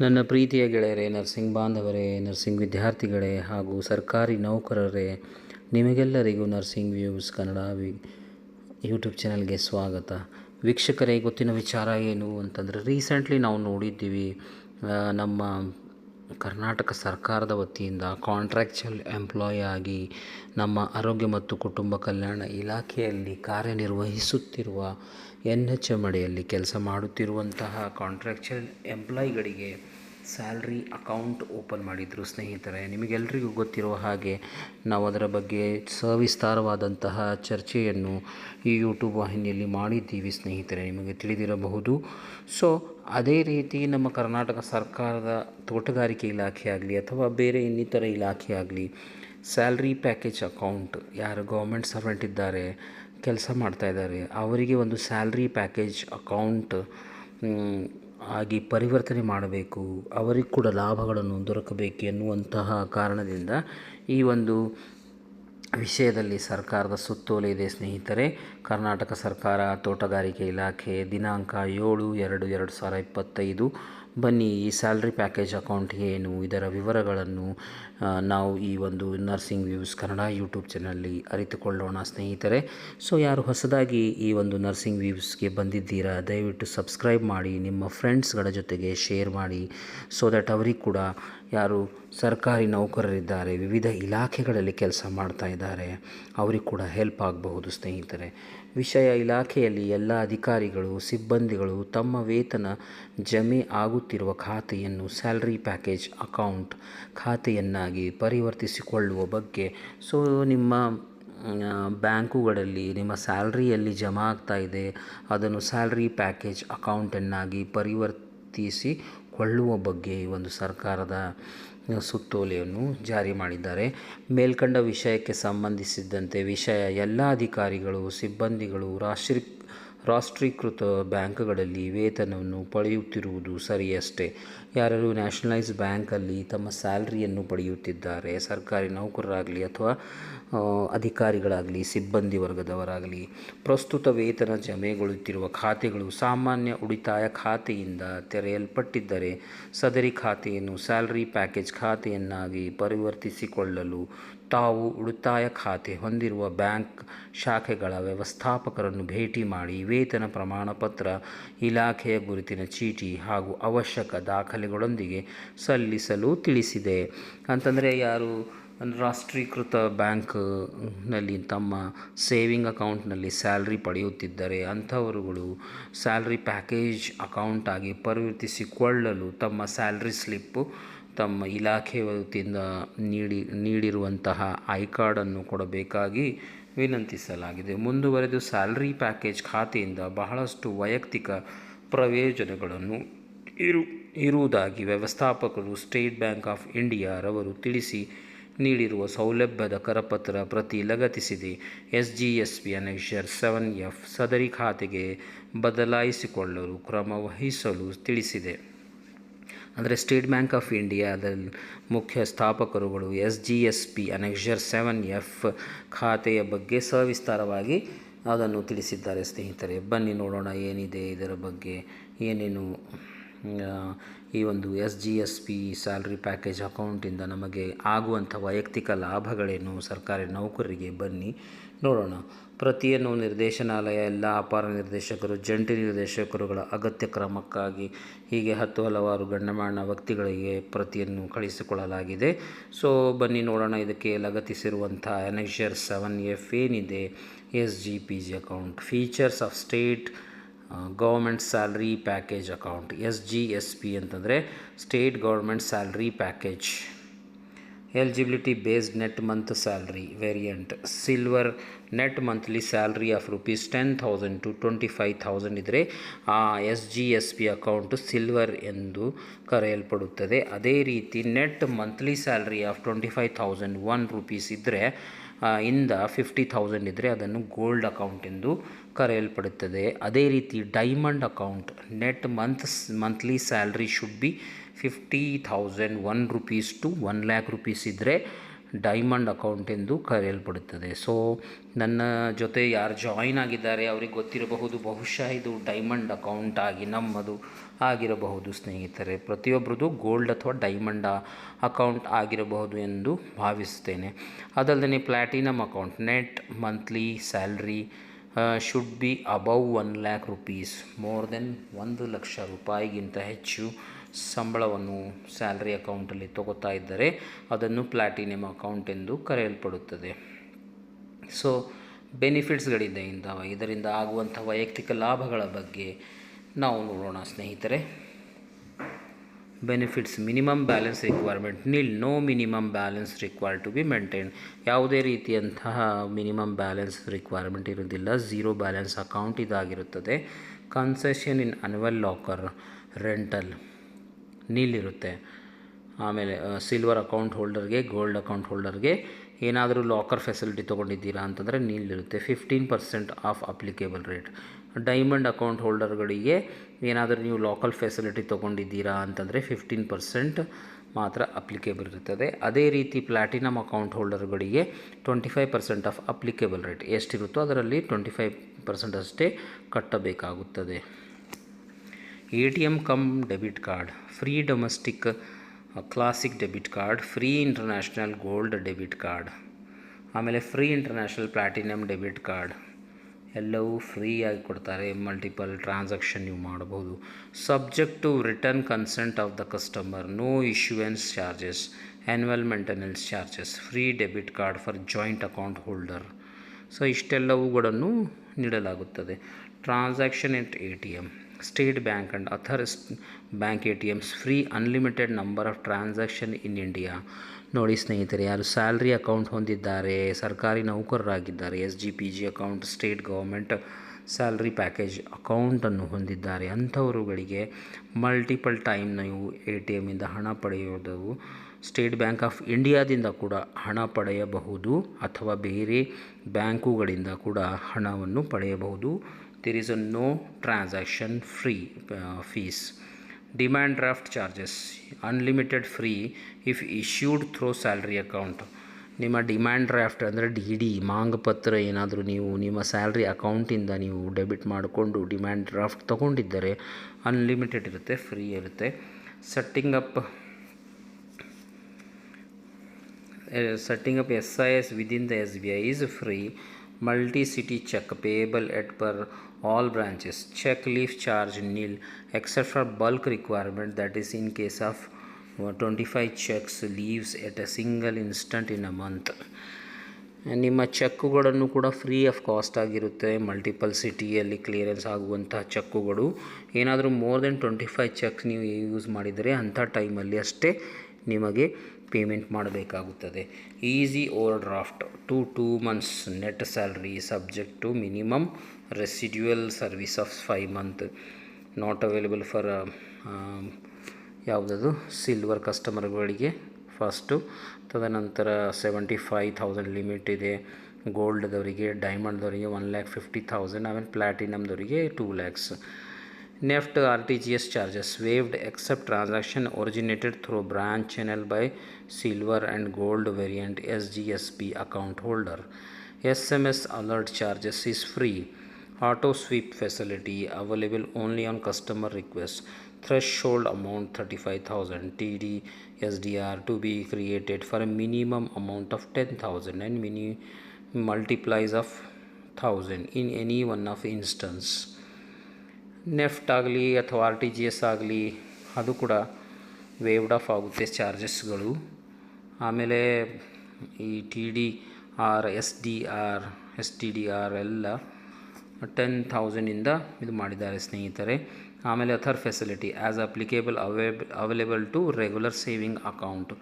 ನನ್ನ ಪ್ರೀತಿಯ ಗೆಳೆಯರೇ, ನರ್ಸಿಂಗ್ ಬಾಂಧವರೇ, ನರ್ಸಿಂಗ್ ವಿದ್ಯಾರ್ಥಿಗಳೇ ಹಾಗೂ ಸರ್ಕಾರಿ ನೌಕರರೇ, ನಿಮಗೆಲ್ಲರಿಗೂ nursing views Kannada V, YouTube ಚಾನಲ್ಗೆ ಸ್ವಾಗತ. ವೀಕ್ಷಕರೇ, ಗೊತ್ತಿನ ವಿಚಾರ ಏನು ಅಂತಂದರೆ, ರೀಸೆಂಟ್ಲಿ ನಾವು ನೋಡಿದ್ದೀವಿ ನಮ್ಮ ಕರ್ನಾಟಕ ಸರ್ಕಾರದ ವತಿಯಿಂದ ಕಾಂಟ್ರಾಕ್ಚುಯಲ್ ಎಂಪ್ಲಾಯ್ ಆಗಿ ನಮ್ಮ ಆರೋಗ್ಯ ಮತ್ತು ಕುಟುಂಬ ಕಲ್ಯಾಣ ಇಲಾಖೆಯಲ್ಲಿ ಕಾರ್ಯನಿರ್ವಹಿಸುತ್ತಿರುವ ಎನ್ ಎಚ್ ಎಂ ಅಡಿಯಲ್ಲಿ ಕೆಲಸ ಮಾಡುತ್ತಿರುವಂತಹ ಕಾಂಟ್ರಾಕ್ಚುಯಲ್ ಎಂಪ್ಲಾಯ್ಗಳಿಗೆ ಸ್ಯಾಲ್ರಿ ಅಕೌಂಟ್ ಓಪನ್ ಮಾಡಿದರು ಸ್ನೇಹಿತರೆ ನಿಮಗೆಲ್ಲರಿಗೂ ಗೊತ್ತಿರುವ ಹಾಗೆ ನಾವು ಅದರ ಬಗ್ಗೆ ಸವಿಸ್ತಾರವಾದಂತಹ ಚರ್ಚೆಯನ್ನು ಈ ಯೂಟ್ಯೂಬ್ ವಾಹಿನಿಯಲ್ಲಿ ಮಾಡಿದ್ದೀವಿ ಸ್ನೇಹಿತರೆ, ನಿಮಗೆ ತಿಳಿದಿರಬಹುದು. ಸೊ ಅದೇ ರೀತಿ ನಮ್ಮ ಕರ್ನಾಟಕ ಸರ್ಕಾರದ ತೋಟಗಾರಿಕೆ ಇಲಾಖೆ ಆಗಲಿ ಅಥವಾ ಬೇರೆ ಇನ್ನಿತರ ಇಲಾಖೆ ಆಗಲಿ, ಸ್ಯಾಲ್ರಿ ಪ್ಯಾಕೇಜ್ ಅಕೌಂಟ್ ಯಾರು ಗೌರ್ಮೆಂಟ್ ಸರ್ವೆಂಟ್ ಇದ್ದಾರೆ, ಕೆಲಸ ಮಾಡ್ತಾ ಇದ್ದಾರೆ, ಅವರಿಗೆ ಒಂದು ಸ್ಯಾಲ್ರಿ ಪ್ಯಾಕೇಜ್ ಅಕೌಂಟ್ ಆಗಿ ಪರಿವರ್ತನೆ ಮಾಡಬೇಕು, ಅವರಿಗೆ ಕೂಡ ಲಾಭಗಳನ್ನು ದೊರಕಬೇಕು ಎನ್ನುವಂತಹ ಕಾರಣದಿಂದ ಈ ಒಂದು ವಿಷಯದಲ್ಲಿ ಸರ್ಕಾರದ ಸುತ್ತೋಲೆ ಇದೆ ಸ್ನೇಹಿತರೆ. ಕರ್ನಾಟಕ ಸರ್ಕಾರ ತೋಟಗಾರಿಕೆ ಇಲಾಖೆ ದಿನಾಂಕ ಏಳು ಎರಡು ಎರಡು ಸಾವಿರ ಇಪ್ಪತ್ತೈದು ಬನ್ನಿ, ಈ ಸ್ಯಾಲ್ರಿ ಪ್ಯಾಕೇಜ್ ಅಕೌಂಟ್ ಏನು ಇದರ ವಿವರಗಳನ್ನು ನಾವು ಈ ಒಂದು ನರ್ಸಿಂಗ್ ವ್ಯೂಸ್ ಕನ್ನಡ ಯೂಟ್ಯೂಬ್ ಚಾನಲ್ಲಿ ಅರಿತುಕೊಳ್ಳೋಣ ಸ್ನೇಹಿತರೆ. ಸೊ, ಯಾರು ಹೊಸದಾಗಿ ಈ ಒಂದು ನರ್ಸಿಂಗ್ ವ್ಯೂಸ್ಗೆ ಬಂದಿದ್ದೀರಾ, ದಯವಿಟ್ಟು ಸಬ್ಸ್ಕ್ರೈಬ್ ಮಾಡಿ, ನಿಮ್ಮ ಫ್ರೆಂಡ್ಸ್ಗಳ ಜೊತೆಗೆ ಶೇರ್ ಮಾಡಿ ಸೊ ದಟ್ ಅವರಿಗೆ ಕೂಡ ಯಾರು ಸರ್ಕಾರಿ ನೌಕರರಿದ್ದಾರೆ, ವಿವಿಧ ಇಲಾಖೆಗಳಲ್ಲಿ ಕೆಲಸ ಮಾಡ್ತಾ ಇದ್ದಾರೆ, ಅವರಿಗೆ ಕೂಡ ಹೆಲ್ಪ್ ಆಗಬಹುದು ಸ್ನೇಹಿತರೆ. ವಿಷಯ ಇಲಾಖೆಯಲ್ಲಿ ಎಲ್ಲ ಅಧಿಕಾರಿಗಳು, ಸಿಬ್ಬಂದಿಗಳು ತಮ್ಮ ವೇತನ ಜಮೆ ಆಗುತ್ತಿರುವ ಖಾತೆಯನ್ನು ಸ್ಯಾಲ್ರಿ ಪ್ಯಾಕೇಜ್ ಅಕೌಂಟ್ ಖಾತೆಯನ್ನಾಗಿ ಪರಿವರ್ತಿಸಿಕೊಳ್ಳುವ ಬಗ್ಗೆ ಸೊ ನಿಮ್ಮ ಬ್ಯಾಂಕುಗಳಲ್ಲಿ ನಿಮ್ಮ ಸ್ಯಾಲ್ರಿಯಲ್ಲಿ ಜಮಾ ಆಗ್ತಾ ಇದೆ, ಅದನ್ನು ಸ್ಯಾಲ್ರಿ ಪ್ಯಾಕೇಜ್ ಅಕೌಂಟನ್ನಾಗಿ ಪರಿವರ್ತಿಸಿಕೊಳ್ಳುವ ಬಗ್ಗೆ ಈ ಒಂದು ಸರ್ಕಾರದ ಸುತ್ತೋಲೆಯನ್ನು ಜಾರಿ ಮಾಡಿದ್ದಾರೆ. ಮೇಲ್ಕಂಡ ವಿಷಯಕ್ಕೆ ಸಂಬಂಧಿಸಿದಂತೆ ವಿಷಯ ಎಲ್ಲ ಅಧಿಕಾರಿಗಳು, ಸಿಬ್ಬಂದಿಗಳು, ರಾಷ್ಟ್ರೀ ರಾಷ್ಟ್ರೀಕೃತ ಬ್ಯಾಂಕ್ಗಳಲ್ಲಿ ವೇತನವನ್ನು ಪಡೆಯುತ್ತಿರುವುದು ಸರಿಯಷ್ಟೇ. ಯಾರು ನ್ಯಾಷನಲೈಸ್ ಬ್ಯಾಂಕಲ್ಲಿ ತಮ್ಮ ಸ್ಯಾಲ್ರಿಯನ್ನು ಪಡೆಯುತ್ತಿದ್ದಾರೆ, ಸರ್ಕಾರಿ ನೌಕರರಾಗಲಿ ಅಥವಾ ಅಧಿಕಾರಿಗಳಾಗಲಿ, ಸಿಬ್ಬಂದಿ ವರ್ಗದವರಾಗಲಿ, ಪ್ರಸ್ತುತ ವೇತನ ಜಮೆಗೊಳ್ಳುತ್ತಿರುವ ಖಾತೆಗಳು ಸಾಮಾನ್ಯ ಉಳಿತಾಯ ಖಾತೆಯಿಂದ ತೆರೆಯಲ್ಪಟ್ಟಿದ್ದರೆ ಸದರಿ ಖಾತೆಯನ್ನು ಸ್ಯಾಲ್ರಿ ಪ್ಯಾಕೇಜ್ ಖಾತೆಯನ್ನಾಗಿ ಪರಿವರ್ತಿಸಿಕೊಳ್ಳಲು ತಾವು ಉಳಿತಾಯ ಖಾತೆ ಹೊಂದಿರುವ ಬ್ಯಾಂಕ್ ಶಾಖೆಗಳ ವ್ಯವಸ್ಥಾಪಕರನ್ನು ಭೇಟಿ ಮಾಡಿ ವೇತನ ಪ್ರಮಾಣಪತ್ರ, ಇಲಾಖೆಯ ಗುರುತಿನ ಚೀಟಿ ಹಾಗೂ ಅವಶ್ಯಕ ದಾಖಲೆಗಳೊಂದಿಗೆ ಸಲ್ಲಿಸಲು ತಿಳಿಸಿದೆ. ಅಂತಂದರೆ ಯಾರು? ರಾಷ್ಟ್ರೀಕೃತ ಬ್ಯಾಂಕ್ನಲ್ಲಿ ತಮ್ಮ ಸೇವಿಂಗ್ ಅಕೌಂಟ್ನಲ್ಲಿ ಸ್ಯಾಲ್ರಿ ಪಡೆಯುತ್ತಿದ್ದರೆ ಅಂಥವರುಗಳು ಸ್ಯಾಲ್ರಿ ಪ್ಯಾಕೇಜ್ ಅಕೌಂಟ್ ಆಗಿ ಪರಿವರ್ತಿಸಿಕೊಳ್ಳಲು ತಮ್ಮ ಸ್ಯಾಲ್ರಿ ಸ್ಲಿಪ್ಪು ತಮ್ಮ ಇಲಾಖೆ ವತಿಯಿಂದ ನೀಡಿ, ನೀಡಿರುವಂತಹ ಐ ಕಾರ್ಡನ್ನು ಕೊಡಬೇಕಾಗಿ ವಿನಂತಿಸಲಾಗಿದೆ. ಮುಂದುವರೆದು ಸ್ಯಾಲ್ರಿ ಪ್ಯಾಕೇಜ್ ಖಾತೆಯಿಂದ ಬಹಳಷ್ಟು ವೈಯಕ್ತಿಕ ಪ್ರಯೋಜನಗಳನ್ನು ಇರು, ಇರುವುದಾಗಿ ವ್ಯವಸ್ಥಾಪಕರು ಸ್ಟೇಟ್ ಬ್ಯಾಂಕ್ ಆಫ್ ಇಂಡಿಯಾರವರು ತಿಳಿಸಿ ನೀಡಿರುವ ಸೌಲಭ್ಯದ ಕರಪತ್ರ ಪ್ರತಿ ಲಗತ್ತಿಸಿದೆ. S G S P annexure seven F ಸದರಿ ಖಾತೆಗೆ ಬದಲಾಯಿಸಿಕೊಳ್ಳಲು ಕ್ರಮ ವಹಿಸಲು ತಿಳಿಸಿದೆ. ಅಂದರೆ ಸ್ಟೇಟ್ ಬ್ಯಾಂಕ್ ಆಫ್ ಇಂಡಿಯಾದಲ್ಲಿ ಮುಖ್ಯ ಸ್ಥಾಪಕರುಗಳು S G S P, annexure seven F ಖಾತೆಯ ಬಗ್ಗೆ ಸವಿಸ್ತಾರವಾಗಿ ಅದನ್ನು ತಿಳಿಸಿದ್ದಾರೆ ಸ್ನೇಹಿತರೆ. ಬನ್ನಿ ನೋಡೋಣ ಏನಿದೆ ಇದರ ಬಗ್ಗೆ. ಏನೇನು ಈ ಒಂದು S G S P salary package ಅಕೌಂಟಿಂದ ನಮಗೆ ಆಗುವಂಥ ವೈಯಕ್ತಿಕ ಲಾಭಗಳೇನು ಸರ್ಕಾರಿ ನೌಕರರಿಗೆ ಬನ್ನಿ ನೋಡೋಣ. ಪ್ರತಿಯನ್ನು ನಿರ್ದೇಶನಾಲಯ, ಎಲ್ಲ ಅಪಾರ ನಿರ್ದೇಶಕರು, ಜಂಟಿ ನಿರ್ದೇಶಕರುಗಳ ಅಗತ್ಯ ಕ್ರಮಕ್ಕಾಗಿ ಹೀಗೆ ಹತ್ತು ಹಲವಾರು ಗಣ್ಯಮಾನ ವ್ಯಕ್ತಿಗಳಿಗೆ ಪ್ರತಿಯನ್ನು ಕಳಿಸಿಕೊಳ್ಳಲಾಗಿದೆ. ಸೊ, ಬನ್ನಿ ನೋಡೋಣ. ಇದಕ್ಕೆ ಲಗತ್ತಿಸಿರುವಂಥ ಎನೆಕ್ಷರ್ ಸೆವೆನ್ ಎಫ್ ಏನಿದೆ? S G P G account. Features of state government salary package account S G S P ಅಂತಂದರೆ state government salary package month salary variant. Silver net monthly salary of rupees ten thousand to twenty five thousand ಇದ್ದರೆ ಆ S G S P account silver ಎಂದು ಕರೆಯಲ್ಪಡುತ್ತದೆ. ಅದೇ ರೀತಿ net monthly salary of twenty five thousand one rupees ಇದ್ದರೆ ಇಂದ fifty thousand ಇದ್ದರೆ ಅದನ್ನು ಗೋಲ್ಡ್ ಅಕೌಂಟ್ ಎಂದು ಕರೆಯಲ್ಪಡುತ್ತದೆ. ಅದೇ ರೀತಿ diamond account net month monthly salary should be fifty thousand one rupees to one lakh rupees ಇದ್ದರೆ ಡೈಮಂಡ್ ಅಕೌಂಟ್ ಎಂದು ಕರೆಯಲ್ಪಡುತ್ತದೆ. ಸೊ ನನ್ನ ಜೊತೆ ಯಾರು ಜಾಯಿನ್ ಆಗಿದ್ದಾರೆ ಅವ್ರಿಗೆ ಗೊತ್ತಿರಬಹುದು, ಬಹುಶಃ ಇದು ಡೈಮಂಡ್ ಅಕೌಂಟ್ ಆಗಿ ನಮ್ಮದು ಆಗಿರಬಹುದು ಸ್ನೇಹಿತರೆ. ಪ್ರತಿಯೊಬ್ಬರದು ಗೋಲ್ಡ್ ಅಥವಾ ಡೈಮಂಡ್ ಅಕೌಂಟ್ ಆಗಿರಬಹುದು ಎಂದು ಭಾವಿಸ್ತೇನೆ ಅದಲ್ಲದೆ platinum account net monthly salary should be above one lakh rupees more than ಒಂದು ಲಕ್ಷ ರೂಪಾಯಿಗಿಂತ ಹೆಚ್ಚು ಸಂಬಳವನ್ನು ಸ್ಯಾಲ್ರಿ ಅಕೌಂಟಲ್ಲಿ ತಗೋತಾ ಇದ್ದರೆ ಅದನ್ನು ಪ್ಲ್ಯಾಟಿನಮ್ ಅಕೌಂಟ್ ಎಂದು ಕರೆಯಲ್ಪಡುತ್ತದೆ. ಸೊ, ಬೆನಿಫಿಟ್ಸ್ಗಳಿದೆ ಇಂಥವ ಇದರಿಂದ ಆಗುವಂಥ ವೈಯಕ್ತಿಕ ಲಾಭಗಳ ಬಗ್ಗೆ ನಾವು ನೋಡೋಣ ಸ್ನೇಹಿತರೆ. Benefits minimum balance requirement, nil no minimum balance required to be maintain. ಯಾವುದೇ ರೀತಿಯಂತಹ ಮಿನಿಮಮ್ ಬ್ಯಾಲೆನ್ಸ್ ರಿಕ್ವೈರ್ಮೆಂಟ್ ಇರೋದಿಲ್ಲ zero balance account ಇದಾಗಿರುತ್ತದೆ. Concession in annual locker, rental. Nil ಇರುತ್ತೆ ಆಮೇಲೆ ಸಿಲ್ವರ್ ಅಕೌಂಟ್ ಹೋಲ್ಡರ್ಗೆ ಗೋಲ್ಡ್ ಅಕೌಂಟ್ ಹೋಲ್ಡರ್ಗೆ ಏನಾದರೂ ಲಾಕರ್ ಫೆಸಿಲಿಟಿ ತೊಗೊಂಡಿದ್ದೀರಾ ಅಂತಂದರೆ ನೀಲ್ ಇರುತ್ತೆ fifteen percent of applicable rate diamond account ಹೋಲ್ಡರ್ಗಳಿಗೆ ಏನಾದರೂ ನೀವು ಲಾಕಲ್ ಫೆಸಿಲಿಟಿ ತೊಗೊಂಡಿದ್ದೀರಾ ಅಂತಂದರೆ ಫಿಫ್ಟೀನ್ ಪರ್ಸೆಂಟ್ ಮಾತ್ರ ಅಪ್ಲಿಕೇಬಲ್ ಇರ್ತದೆ ಅದೇ ರೀತಿ platinum account ಹೋಲ್ಡರ್ಗಳಿಗೆ twenty five percent of applicable rate ಎಷ್ಟಿರುತ್ತೋ ಅದರಲ್ಲಿ ಟ್ವೆಂಟಿ ಫೈವ್ ಪರ್ಸೆಂಟ್ ಅಷ್ಟೇ ಕಟ್ಟಬೇಕಾಗುತ್ತದೆ. A T M cum debit card free domestic classic debit card free international gold debit card ಆಮೇಲೆ free international platinum debit card ಎಲ್ಲವೂ ಫ್ರೀಯಾಗಿ ಕೊಡ್ತಾರೆ multiple transaction ನೀವು ಮಾಡಬಹುದು. Subject to return consent of the customer no issuance charges annual maintenance charges free debit card for joint account holder so ಇಷ್ಟೆಲ್ಲವುಗಳನ್ನು ನೀಡಲಾಗುತ್ತದೆ. Transaction at A T M state bank and other bank A T Ms free unlimited number of transaction in India ನೋಡಿ ಸ್ನೇಹಿತರೆ, ಯಾರು salary account ಹೊಂದಿದ್ದಾರೆ, ಸರ್ಕಾರಿ ನೌಕರರಾಗಿದ್ದಾರೆ, S G P G account, state government salary package ಅಕೌಂಟನ್ನು ಹೊಂದಿದ್ದಾರೆ. ಅಂಥವರುಗಳಿಗೆ multiple time ನೀವು A T ಎಮ್ಮಿಂದ ಹಣ ಪಡೆಯೋದು. ಸ್ಟೇಟ್ ಬ್ಯಾಂಕ್ ಆಫ್ ಇಂಡಿಯಾದಿಂದ ಕೂಡ ಹಣ ಪಡೆಯಬಹುದು ಅಥವಾ ಬೇರೆ ಬ್ಯಾಂಕುಗಳಿಂದ ಕೂಡ ಹಣವನ್ನು ಪಡೆಯಬಹುದು. There is a no transaction free uh, fees. Demand draft charges unlimited free if issued through salary account. ನಿಮ್ಮ ಡಿಮ್ಯಾಂಡ್ ಡ್ರಾಫ್ಟ್ ಅಂದರೆ ಡಿ ಡಿ ಮಾಂಗಪತ್ರ ಏನಾದರೂ ನೀವು ನಿಮ್ಮ ಸ್ಯಾಲ್ರಿ ಅಕೌಂಟಿಂದ ನೀವು ಡೆಬಿಟ್ ಮಾಡಿಕೊಂಡು ಡಿಮ್ಯಾಂಡ್ ಡ್ರಾಫ್ಟ್ ತೊಗೊಂಡಿದ್ದರೆ ಅನ್ಲಿಮಿಟೆಡ್ ಇರುತ್ತೆ ಫ್ರೀ ಇರುತ್ತೆ. Setting up S within the S B I is free multi-city check payable at per all branches check leaf charge nil except for bulk requirement that is in case of uh, 25 checks leaves at a single instant in a month ನಿಮ್ಮ ಚೆಕ್ಕುಗಳನ್ನು ಕೂಡ free of cost ಆಗಿರುತ್ತೆ multiple ಸಿಟಿಯಲ್ಲಿ clearance ಆಗುವಂತಹ ಚೆಕ್ಕುಗಳು ಏನಾದರೂ more than twenty five cheques ನೀವು use ಮಾಡಿದರೆ ಅಂಥ ಟೈಮಲ್ಲಿ ಅಷ್ಟೇ ನಿಮಗೆ ಪೇಮೆಂಟ್ ಮಾಡಬೇಕಾಗುತ್ತದೆ. Easy overdraft to two months net salary subject to minimum residual service of five month not available for ಯಾವುದದು? ಸಿಲ್ವರ್ ಕಸ್ಟಮರ್ಗಳಿಗೆ ಫಸ್ಟು ತದನಂತರ ಸೆವೆಂಟಿ ಫೈವ್ ಥೌಸಂಡ್ ಲಿಮಿಟ್ ಇದೆ ಗೋಲ್ಡ್ದವರಿಗೆ ಡೈಮಂಡ್ದವರಿಗೆ ಒನ್ ಲ್ಯಾಕ್ ಫಿಫ್ಟಿ ಥೌಸಂಡ್ ಆಮೇಲೆ ಪ್ಲ್ಯಾಟಿನಮ್ದವರಿಗೆ two lakhs NEFT RTGS charges waived except transaction originated through branch channel by silver and gold variant SGSP account holder. SMS alert charges is free. Auto sweep facility available only on customer request. Threshold amount 35,000 TD SDR to be created for a minimum amount of 10,000 and mini multiplies of 1000 in any one of instance. NEFT ಆಗಲಿ ಅಥವಾ R T G S ಆಗಲಿ, ಅದು ಕೂಡ waived off ಆಗುತ್ತೆ ಚಾರ್ಜಸ್ಗಳು. ಆಮೇಲೆ ಈ T D R, S D R, S T D R ಎಲ್ಲ ಟೆನ್ ಥೌಸಂಡಿಂದ ಇದು ಮಾಡಿದ್ದಾರೆ ಸ್ನೇಹಿತರೆ. ಆಮೇಲೆ other facility as applicable avail available to regular saving account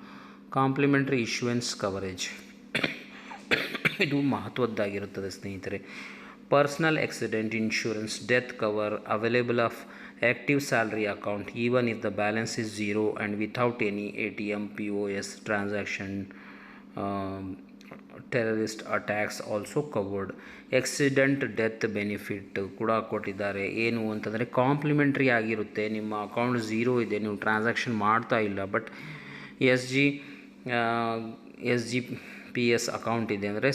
complimentary insurance coverage ಇದು ಮಹತ್ವದ್ದಾಗಿರುತ್ತದೆ ಸ್ನೇಹಿತರೆ. Death cover available of active salary account even if the balance is zero and without any A T M P O S transaction terrorist attacks also covered accident death benefit ಕೂಡ ಕೊಟ್ಟಿದ್ದಾರೆ. ಏನು ಅಂತಂದರೆ complimentary ಆಗಿರುತ್ತೆ. ನಿಮ್ಮ account zero ಇದೆ. ನೀವು transaction ಮಾಡ್ತಾ ಇಲ್ಲ. But S G S G P S account ಇದೆ. ಅಂದರೆ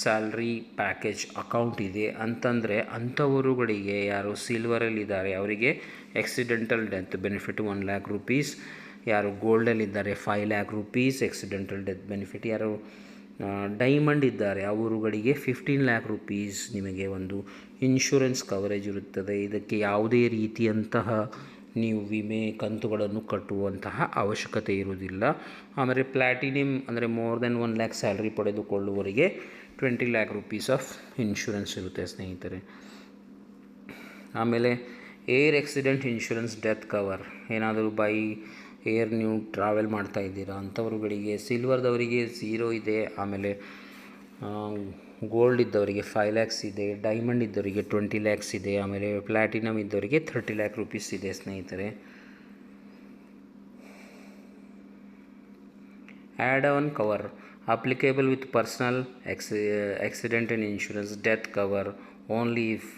ಸ್ಯಾಲ್ರಿ ಪ್ಯಾಕೇಜ್ ಅಕೌಂಟ್ ಇದೆ ಅಂತಂದರೆ ಅಂಥವರುಗಳಿಗೆ ಯಾರು ಸಿಲ್ವರಲ್ಲಿದ್ದಾರೆ, ಅವರಿಗೆ accidental death benefit one lakh rupees ಯಾರು ಗೋಲ್ಡಲ್ಲಿದ್ದಾರೆ five lakh rupees accidental death benefit ಯಾರು ಡೈಮಂಡ್ ಇದ್ದಾರೆ, ಅವರುಗಳಿಗೆ ಫಿಫ್ಟೀನ್ ಲ್ಯಾಕ್ ರುಪೀಸ್ ನಿಮಗೆ ಒಂದು ಇನ್ಶೂರೆನ್ಸ್ ಕವರೇಜ್ ಇರುತ್ತದೆ. ಇದಕ್ಕೆ ಯಾವುದೇ ರೀತಿಯಂತಹ ನೀವು ವಿಮೆ ಕಂತುಗಳನ್ನು ಕಟ್ಟುವಂತಹ ಅವಶ್ಯಕತೆ ಇರುವುದಿಲ್ಲ. ಆಮೇಲೆ ಪ್ಲ್ಯಾಟಿನಿಯಂ ಅಂದರೆ more than one lakh salary ಪಡೆದುಕೊಳ್ಳುವವರಿಗೆ twenty lakh rupees of insurance ಇರುತ್ತೆ ಸ್ನೇಹಿತರೆ. ಆಮೇಲೆ air accident insurance death cover ಏನಾದರೂ ಬೈ ಏರ್ ನೀವು ಟ್ರಾವೆಲ್ ಮಾಡ್ತಾ ಇದ್ದೀರಾ ಅಂಥವ್ರುಗಳಿಗೆ ಸಿಲ್ವರ್ದವರಿಗೆ ಝೀರೋ ಇದೆ. ಆಮೇಲೆ ಗೋಲ್ಡ್ ಇದ್ದವರಿಗೆ ಫೈವ್ ಲ್ಯಾಕ್ಸ್ ಇದೆ. ಡೈಮಂಡ್ ಇದ್ದವರಿಗೆ ಟ್ವೆಂಟಿ ಲ್ಯಾಕ್ಸ್ ಇದೆ. ಆಮೇಲೆ ಪ್ಲ್ಯಾಟಿನಮ್ ಇದ್ದವರಿಗೆ ಥರ್ಟಿ ಲ್ಯಾಕ್ ರುಪೀಸ್ ಇದೆ ಸ್ನೇಹಿತರೆ. Add on cover applicable with personal acci accident and insurance death cover only if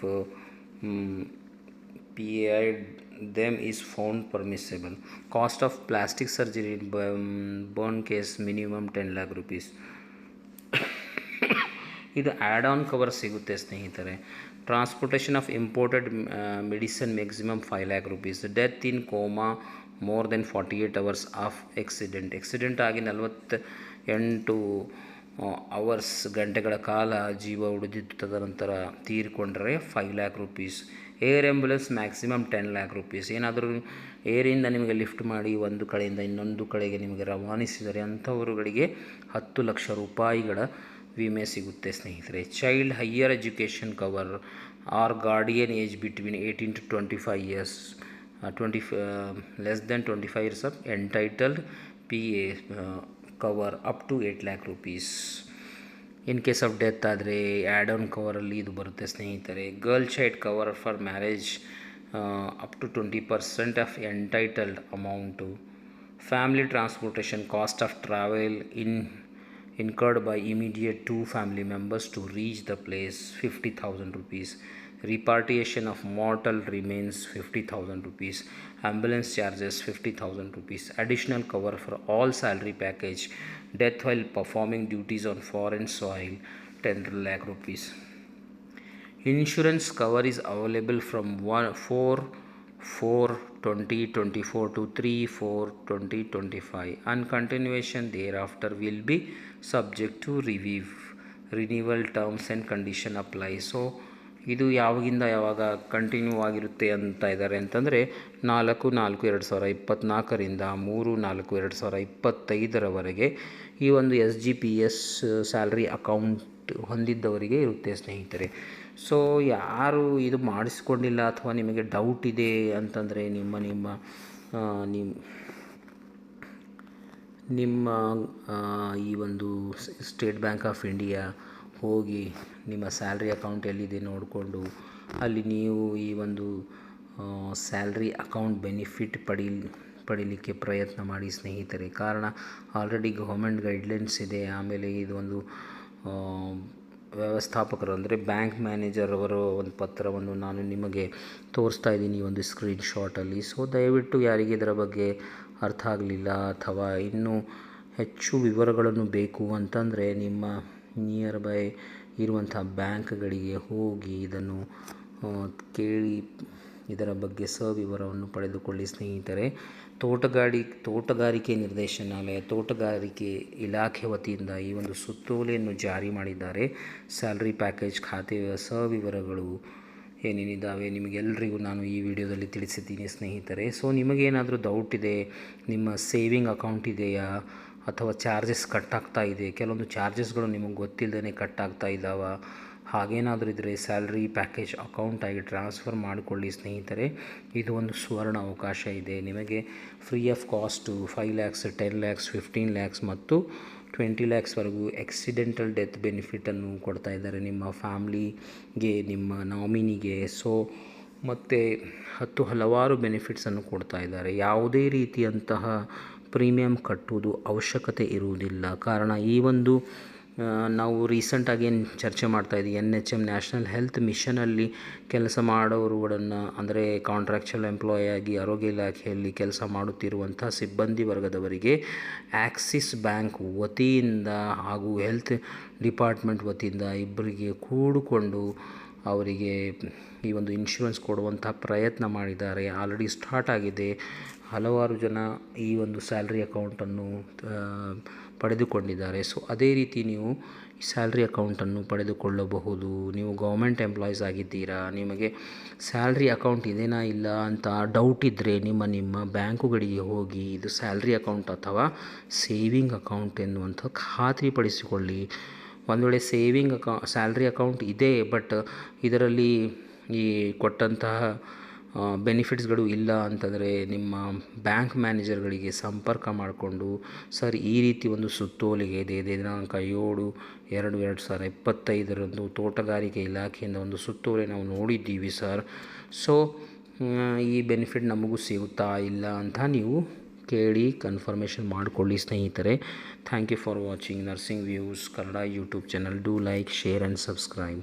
P I them is found permissible. Cost of plastic surgery in burn case, minimum 10 lakh rupees. ಇದು add on cover ಸಿಗುತ್ತೆ, ಸ್ನೇಹಿತರೆ. Transportation of imported medicine maximum five lakh rupees death in coma more than forty eight hours of accident accident ಆಗಿ ನಲವತ್ತ ಎಂಟು hours ಗಂಟೆಗಳ ಕಾಲ ಜೀವ ಉಳಿದಿದ್ದು, ತದನಂತರ ತೀರಿಕೊಂಡರೆ five lac rupees air ambulance maximum ten lakh rupees ಏನಾದರೂ ಏರಿಂದ ನಿಮಗೆ ಲಿಫ್ಟ್ ಮಾಡಿ, ಒಂದು ಕಡೆಯಿಂದ ಇನ್ನೊಂದು ಕಡೆಗೆ ನಿಮಗೆ ರವಾನಿಸಿದರೆ ಅಂಥವರುಗಳಿಗೆ ಹತ್ತು ಲಕ್ಷ ರೂಪಾಯಿಗಳ ವಿಮೆ ಸಿಗುತ್ತೆ, ಸ್ನೇಹಿತರೆ. Child higher education cover or guardian age between eighteen to twenty five years twenty less than twenty five years of entitled P A cover up to eight lakh rupees in case of death ಆದರೆ add on ಕವರಲ್ಲಿ ಇದು ಬರುತ್ತೆ ಸ್ನೇಹಿತರೆ. Girl child cover for marriage up to twenty percent of entitled amount family transportation cost of travel in incurred by immediate two family members to reach the place 50000 rupees. Repatriation of mortal remains 50000 rupees ambulance charges 50000 rupees. Additional cover for all salary package. Death while performing duties on foreign soil 10 lakh rupees. Insurance cover is available from 1 4 4 2024 to 3 4 2025 and continuation thereafter will be subject to review renewal terms and condition apply. So ಇದು ಯಾವಾಗಿಂದ ಯಾವಾಗ continue ಆಗಿರುತ್ತೆ ಅಂತ ಇದ್ದಾರೆ ಅಂತಂದರೆ ನಾಲ್ಕು ನಾಲ್ಕು ಎರಡು ಸಾವಿರ ಇಪ್ಪತ್ತ್ನಾಲ್ಕರಿಂದ ಮೂರು ನಾಲ್ಕು ಎರಡು ಸಾವಿರ ಇಪ್ಪತ್ತೈದರವರೆಗೆ ಈ ಒಂದು S G P S salary account ಹೊಂದಿದ್ದವರಿಗೆ ಇರುತ್ತೆ ಸ್ನೇಹಿತರೆ. ಸೊ ಯಾರು ಇದು ಮಾಡಿಸ್ಕೊಂಡಿಲ್ಲ ಅಥವಾ ನಿಮಗೆ ಡೌಟ್ ಇದೆ ಅಂತಂದರೆ ನಿಮ್ಮ ನಿಮ್ಮ ನಿಮ್ಮ ನಿಮ್ಮ ಈ ಒಂದು ಸ್ಟೇಟ್ ಬ್ಯಾಂಕ್ ಆಫ್ ಇಂಡಿಯಾ ಹೋಗಿ ನಿಮ್ಮ ಸ್ಯಾಲ್ರಿ ಅಕೌಂಟ್ ಎಲ್ಲಿದೆ ನೋಡಿಕೊಂಡು ಅಲ್ಲಿ ನೀವು ಈ ಒಂದು ಸ್ಯಾಲ್ರಿ ಅಕೌಂಟ್ ಬೆನಿಫಿಟ್ ಪಡಿ, ಪಡೀಲಿಕ್ಕೆ ಪ್ರಯತ್ನ ಮಾಡಿ ಸ್ನೇಹಿತರೆ. ಕಾರಣ ಆಲ್ರೆಡಿ ಗೌರ್ಮೆಂಟ್ ಗೈಡ್ಲೈನ್ಸ್ ಇದೆ. ಆಮೇಲೆ ಇದು ಒಂದು ವ್ಯವಸ್ಥಾಪಕರು ಅಂದರೆ ಬ್ಯಾಂಕ್ ಮ್ಯಾನೇಜರ್ ಅವರ ಒಂದು ಪತ್ರವನ್ನು ನಾನು ನಿಮಗೆ ತೋರಿಸ್ತಾ ಇದ್ದೀನಿ ಒಂದು ಸ್ಕ್ರೀನ್ ಶಾಟಲ್ಲಿ ಸೊ ದಯವಿಟ್ಟು ಯಾರಿಗೆ ಇದರ ಬಗ್ಗೆ ಅರ್ಥ ಆಗಲಿಲ್ಲ ಅಥವಾ ಇನ್ನೂ ಹೆಚ್ಚು ವಿವರಗಳನ್ನು ಬೇಕು ಅಂತಂದರೆ ನಿಮ್ಮ ನಿಯರ್ ಬೈ ಇರುವಂಥ ಬ್ಯಾಂಕ್ಗಳಿಗೆ ಹೋಗಿ ಇದನ್ನು ಕೇಳಿ ಇದರ ಬಗ್ಗೆ ಸವಿವರವನ್ನು ಪಡೆದುಕೊಳ್ಳಿ ಸ್ನೇಹಿತರೆ. ತೋಟಗಾಡಿ, ತೋಟಗಾರಿಕೆ ನಿರ್ದೇಶನಾಲಯ, ತೋಟಗಾರಿಕೆ ಇಲಾಖೆ ವತಿಯಿಂದ ಈ ಒಂದು ಸುತ್ತೋಲೆಯನ್ನು ಜಾರಿ ಮಾಡಿದ್ದಾರೆ. ಸ್ಯಾಲ್ರಿ ಪ್ಯಾಕೇಜ್ ಖಾತೆ ಸವಿವರಗಳು ಏನೇನಿದ್ದಾವೆ ನಿಮಗೆಲ್ಲರಿಗೂ ನಾನು ಈ ವಿಡಿಯೋದಲ್ಲಿ ತಿಳಿಸಿದ್ದೀನಿ ಸ್ನೇಹಿತರೆ. ಸೊ, ನಿಮಗೇನಾದರೂ ಡೌಟ್ ಇದೆ, ನಿಮ್ಮ ಸೇವಿಂಗ್ ಅಕೌಂಟ್ ಇದೆಯಾ? ಅಥವಾ ಚಾರ್ಜಸ್ ಕಟ್ ಆಗ್ತಾ ಇದೆ? ಕೆಲವೊಂದು ಚಾರ್ಜಸ್ಗಳು ನಿಮಗೆ ಗೊತ್ತಿಲ್ಲದೇ ಕಟ್ ಆಗ್ತಾ ಇದ್ದಾವ. ಹಾಗೇನಾದರೂ ಇದ್ದರೆ ಸ್ಯಾಲ್ರಿ ಪ್ಯಾಕೇಜ್ ಅಕೌಂಟಾಗಿ ಟ್ರಾನ್ಸ್ಫರ್ ಮಾಡಿಕೊಳ್ಳಿ ಸ್ನೇಹಿತರೆ. ಇದು ಒಂದು ಸುವರ್ಣ ಅವಕಾಶ ಇದೆ. ನಿಮಗೆ free of cost five lakhs, ten lakhs, fifteen lakhs ಮತ್ತು ಟ್ವೆಂಟಿ ಲ್ಯಾಕ್ಸ್ವರೆಗೂ ಆಕ್ಸಿಡೆಂಟಲ್ ಡೆತ್ ಬೆನಿಫಿಟನ್ನು ಕೊಡ್ತಾ ಇದ್ದಾರೆ ನಿಮ್ಮ ಫ್ಯಾಮ್ಲಿಗೆ, ನಿಮ್ಮ ನಾಮಿನಿಗೆ. ಸೊ, ಮತ್ತು ಹತ್ತು ಹಲವಾರು ಬೆನಿಫಿಟ್ಸನ್ನು ಕೊಡ್ತಾ ಇದ್ದಾರೆ. ಯಾವುದೇ ರೀತಿಯಂತಹ ಪ್ರೀಮಿಯಂ ಕಟ್ಟುವುದು ಅವಶ್ಯಕತೆ ಇರುವುದಿಲ್ಲ. ಕಾರಣ ಈ ಒಂದು ನಾವು ರೀಸೆಂಟಾಗಿ ಏನು ಚರ್ಚೆ ಮಾಡ್ತಾ ಇದ್ದೀವಿ. N H M national health ಮಿಷನಲ್ಲಿ ಕೆಲಸ ಮಾಡೋರುಗಳನ್ನು, ಅಂದರೆ ಕಾಂಟ್ರಾಕ್ಚುಯಲ್ ಎಂಪ್ಲಾಯ್ ಆಗಿ, ಆರೋಗ್ಯ ಇಲಾಖೆಯಲ್ಲಿ ಕೆಲಸ ಮಾಡುತ್ತಿರುವಂಥ ಸಿಬ್ಬಂದಿ ವರ್ಗದವರಿಗೆ ಆಕ್ಸಿಸ್ ಬ್ಯಾಂಕ್ ವತಿಯಿಂದ ಹಾಗೂ ಹೆಲ್ತ್ ಡಿಪಾರ್ಟ್ಮೆಂಟ್ ವತಿಯಿಂದ ಇಬ್ಬರಿಗೆ ಕೂಡಿಕೊಂಡು ಅವರಿಗೆ ಈ ಒಂದು ಇನ್ಶೂರೆನ್ಸ್ ಕೊಡುವಂಥ ಪ್ರಯತ್ನ ಮಾಡಿದ್ದಾರೆ. ಆಲ್ರೆಡಿ ಸ್ಟಾರ್ಟ್ ಆಗಿದೆ. ಹಲವಾರು ಜನ ಈ ಒಂದು ಸ್ಯಾಲ್ರಿ ಅಕೌಂಟನ್ನು ಪಡೆದುಕೊಂಡಿದ್ದಾರೆ. ಸೊ ಅದೇ ರೀತಿ ನೀವು ಸ್ಯಾಲ್ರಿ ಅಕೌಂಟನ್ನು ಪಡೆದುಕೊಳ್ಳಬಹುದು. ನೀವು ಗೌರ್ಮೆಂಟ್ ಎಂಪ್ಲಾಯೀಸ್ ಆಗಿದ್ದೀರಾ, ನಿಮಗೆ ಸ್ಯಾಲ್ರಿ ಅಕೌಂಟ್ ಇದೇನಾ ಇಲ್ಲ ಅಂತ ಡೌಟ್ ಇದ್ದರೆ ನಿಮ್ಮ ನಿಮ್ಮ ಬ್ಯಾಂಕುಗಳಿಗೆ ಹೋಗಿ ಇದು ಸ್ಯಾಲ್ರಿ ಅಕೌಂಟ್ ಅಥವಾ ಸೇವಿಂಗ್ ಅಕೌಂಟ್ ಎನ್ನುವಂಥ ಖಾತ್ರಿಪಡಿಸಿಕೊಳ್ಳಿ. ಒಂದು ವೇಳೆ ಸೇವಿಂಗ್ ಅಕೌ ಸ್ಯಾಲ್ರಿ ಅಕೌಂಟ್ ಇದೆ ಬಟ್ ಇದರಲ್ಲಿ ಈ ಕೊಟ್ಟಂತಹ ಬೆನಿಫಿಟ್ಸ್ಗಳು ಇಲ್ಲ ಅಂತಂದರೆ ನಿಮ್ಮ ಬ್ಯಾಂಕ್ ಮ್ಯಾನೇಜರ್ಗಳಿಗೆ ಸಂಪರ್ಕ ಮಾಡಿಕೊಂಡು, ಸರ್, ಈ ರೀತಿ ಒಂದು ಸುತ್ತೋಲಿಗೆ ಇದೆ ದಿನಾಂಕ ಏಳು, ಎರಡು ಎರಡು ಸಾವಿರ ಇಪ್ಪತ್ತೈದರಂದು ತೋಟಗಾರಿಕೆ ಇಲಾಖೆಯಿಂದ ಒಂದು ಸುತ್ತೋಲೆ ನಾವು ನೋಡಿದ್ದೀವಿ, ಸರ್. ಸೊ ಈ ಬೆನಿಫಿಟ್ ನಮಗೂ ಸಿಗುತ್ತಾ ಇಲ್ಲ ಅಂತ ನೀವು ಕೇಳಿ ಕನ್ಫರ್ಮೇಷನ್ ಮಾಡಿಕೊಳ್ಳಿ ಸ್ನೇಹಿತರೆ. Thank you for watching nursing views Kannada YouTube channel do like share and subscribe